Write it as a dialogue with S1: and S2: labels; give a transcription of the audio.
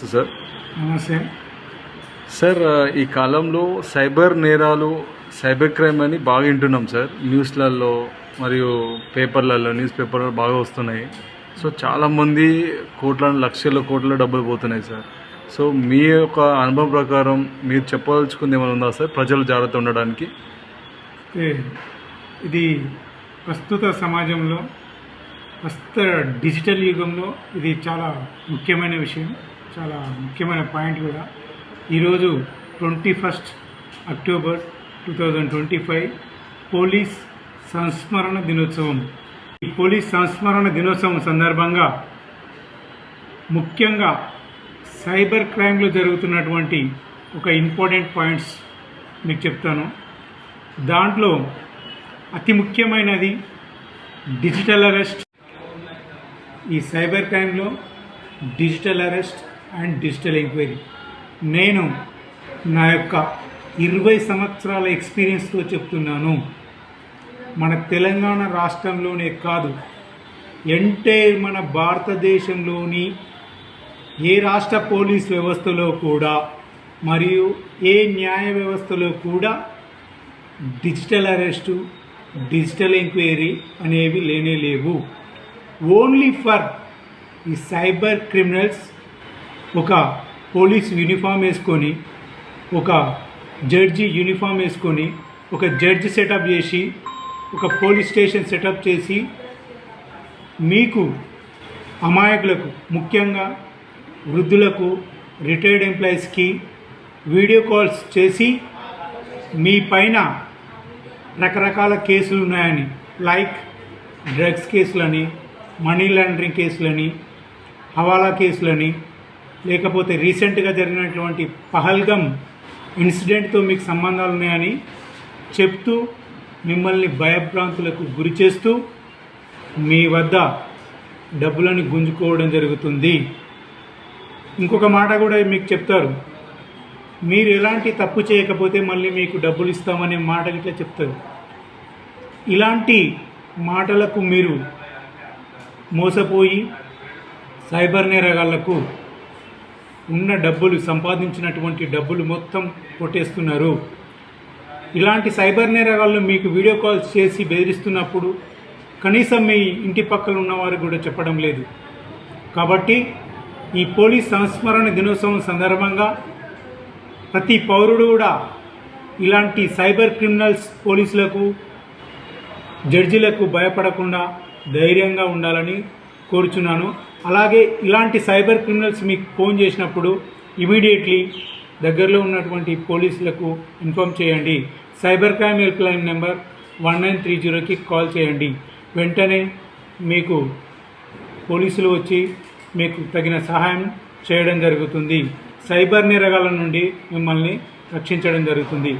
S1: Sir
S2: నమస్తే.
S1: Sir ఈ కాలంలో సైబర్ నేరాలు సైబర్ క్రైమ్ అని బాగా వింటున్నాం సార్ న్యూస్లలో మరియు పేపర్లలో న్యూస్ పేపర్లలో బాగా వస్తున్నాయి. సో చాలామంది కోట్ల లక్షల కోట్ల డబ్బులు పోతున్నాయి సార్ సో మీ యొక్క అనుభవం ప్రకారం మీరు చెప్పదలుచుకుంది ఏమైనా ఉందా సార్ ప్రజలు జాగ్రత్త ఉండడానికి.
S2: ఇది ప్రస్తుత సమాజంలో ప్రస్తుత డిజిటల్ యుగంలో ఇది చాలా ముఖ్యమైన విషయం. చాలా ముఖ్యమైన పాయింట్ కూడా. ఈరోజు twenty first October two thousand twenty five police సంస్మరణ దినోత్సవం. ఈ పోలీస్ సంస్మరణ దినోత్సవం సందర్భంగా ముఖ్యంగా సైబర్ క్రైమ్లో జరుగుతున్నటువంటి ఒక ఇంపార్టెంట్ పాయింట్స్ మీకు చెప్తాను. దాంట్లో అతి ముఖ్యమైనది డిజిటల్ అరెస్ట్. ఈ cyber క్రైమ్లో digital arrest and digital enquiry. నేను నా యొక్క ఇరవై సంవత్సరాల ఎక్స్పీరియన్స్తో చెప్తున్నాను. మన తెలంగాణ రాష్ట్రంలోనే కాదు ఎంటైర్ మన భారతదేశంలోని ఏ రాష్ట్ర పోలీస్ వ్యవస్థలో కూడా మరియు ఏ న్యాయ వ్యవస్థలో కూడా డిజిటల్ అరెస్టు డిజిటల్ ఎంక్వైరీ అనేవి లేనే లేవు. ఓన్లీ ఫర్ ఈ సైబర్ క్రిమినల్స్ ఒక పోలీస్ యూనిఫామ్ వేసుకొని ఒక జడ్జి యూనిఫామ్ వేసుకొని ఒక జడ్జి సెటప్ చేసి ఒక పోలీస్ స్టేషన్ సెటప్ చేసి మీకు అమాయకులకు ముఖ్యంగా వృద్ధులకు రిటైర్డ్ ఎంప్లాయీస్కి వీడియో కాల్స్ చేసి మీ పైన రకరకాల కేసులు ఉన్నాయని లైక్ డ్రగ్స్ కేసులని మనీ లాండరింగ్ కేసులని హవాలా కేసులని లేకపోతే రీసెంట్గా జరిగినటువంటి పహల్గం ఇన్సిడెంట్తో మీకు సంబంధాలు ఉన్నాయని చెప్తూ మిమ్మల్ని భయభ్రాంతులకు గురి చేస్తూ మీ వద్ద డబ్బులను గుంజుకోవడం జరుగుతుంది. ఇంకొక మాట కూడా మీకు చెప్తారు. మీరు ఎలాంటి తప్పు చేయకపోతే మళ్ళీ మీకు డబ్బులు ఇస్తామనే మాట ఇట్లా చెప్తారు. ఇలాంటి మాటలకు మీరు మోసపోయి సైబర్ నేరగాళ్ళకు ఉన్న డబ్బులు సంపాదించినటువంటి డబ్బులు మొత్తం కొట్టేస్తున్నారు. ఇలాంటి సైబర్ నేరగాళ్ళు మీకు వీడియో కాల్స్ చేసి బెదిరిస్తున్నప్పుడు కనీసం మీ ఇంటి పక్కన ఉన్నవారు కూడా చెప్పడం లేదు. కాబట్టి ఈ పోలీస్ సంస్మరణ దినోత్సవం సందర్భంగా ప్రతి పౌరుడు కూడా ఇలాంటి సైబర్ క్రిమినల్స్ పోలీసులకు జడ్జిలకు భయపడకుండా ధైర్యంగా ఉండాలని కోరుచున్నాను. అలాగే ఇలాంటి సైబర్ క్రిమినల్స్ మీకు ఫోన్ చేసినప్పుడు ఇమీడియట్లీ దగ్గరలో ఉన్నటువంటి పోలీసులకు ఇన్ఫామ్ చేయండి. Cyber crime help line number one nine three జీరోకి కాల్ చేయండి. వెంటనే మీకు పోలీసులు వచ్చి మీకు తగిన సహాయం చేయడం జరుగుతుంది. సైబర్ నేరగాల నుండి మిమ్మల్ని రక్షించడం జరుగుతుంది.